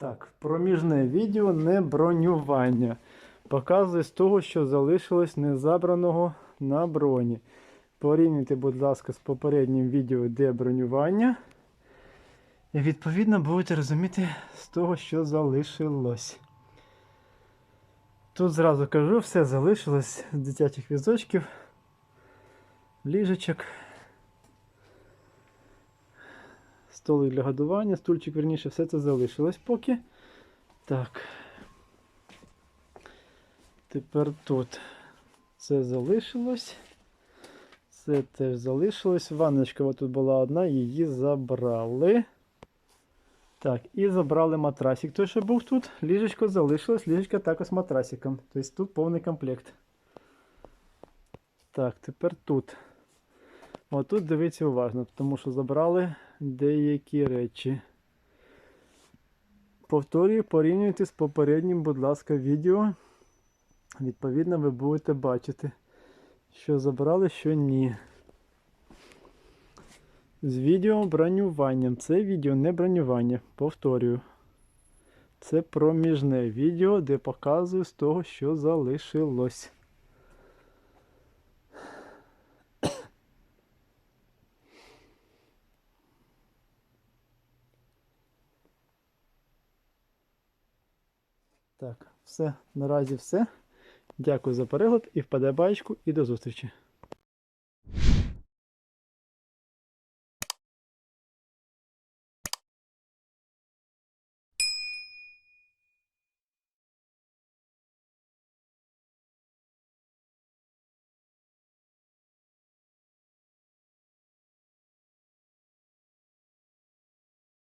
Так, проміжне відео не бронювання. Показує з того, що залишилось незабраного на броні. Порівняйте, будь ласка, з попереднім відео, де бронювання. І відповідно будете розуміти з того, що залишилось. Тут зразу кажу, все залишилось з дитячих візочків, ліжечок, столик для годування, стульчик, верніше, все це залишилось поки. Так. Тепер тут це залишилось. Це теж залишилось. Ванночка тут була одна, її забрали. Так, і забрали матрасик. Той, що був тут, ліжечко залишилось, ліжечко також матрасиком. Тобто тут повний комплект. Так, тепер тут. Отут дивіться уважно, тому що забрали деякі речі. Повторюю, порівнюйте з попереднім, будь ласка, відео. Відповідно, ви будете бачити, що забрали, що ні. З відео бронюванням. Це відео не бронювання. Повторюю. Це проміжне відео, де показую з того, що залишилось. Так, все. Наразі все. Дякую за перегляд і вподобайку, і до зустрічі.